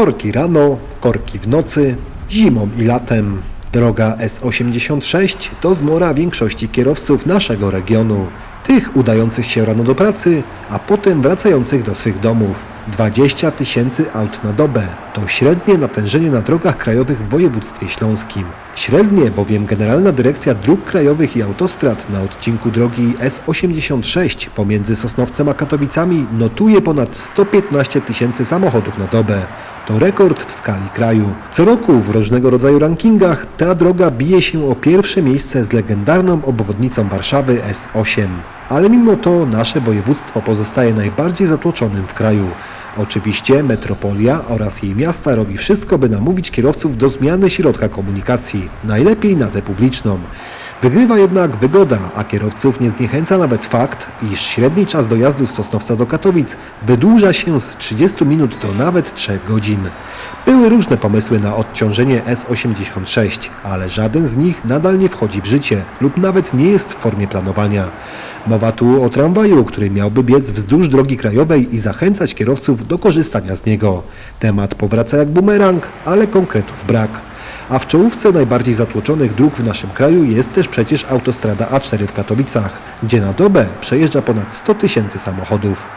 Korki rano, korki w nocy, zimą i latem. Droga S86 to zmora większości kierowców naszego regionu. Tych udających się rano do pracy, a potem wracających do swych domów. 20 tysięcy aut na dobę to średnie natężenie na drogach krajowych w województwie śląskim. Średnie bowiem Generalna Dyrekcja Dróg Krajowych i Autostrad na odcinku drogi S86 pomiędzy Sosnowcem a Katowicami notuje ponad 115 tysięcy samochodów na dobę. To rekord w skali kraju. Co roku w różnego rodzaju rankingach ta droga bije się o pierwsze miejsce z legendarną obwodnicą Warszawy S8. Ale mimo to nasze województwo pozostaje najbardziej zatłoczonym w kraju. Oczywiście metropolia oraz jej miasta robi wszystko, by namówić kierowców do zmiany środka komunikacji, najlepiej na tę publiczną. Wygrywa jednak wygoda, a kierowców nie zniechęca nawet fakt, iż średni czas dojazdu z Sosnowca do Katowic wydłuża się z 30 minut do nawet 3 godzin. Były różne pomysły na odciążenie S86, ale żaden z nich nadal nie wchodzi w życie lub nawet nie jest w formie planowania. Mowa tu o tramwaju, który miałby biec wzdłuż drogi krajowej i zachęcać kierowców do korzystania z niego. Temat powraca jak bumerang, ale konkretów brak. A w czołówce najbardziej zatłoczonych dróg w naszym kraju jest też przecież autostrada A4 w Katowicach, gdzie na dobę przejeżdża ponad 100 tysięcy samochodów.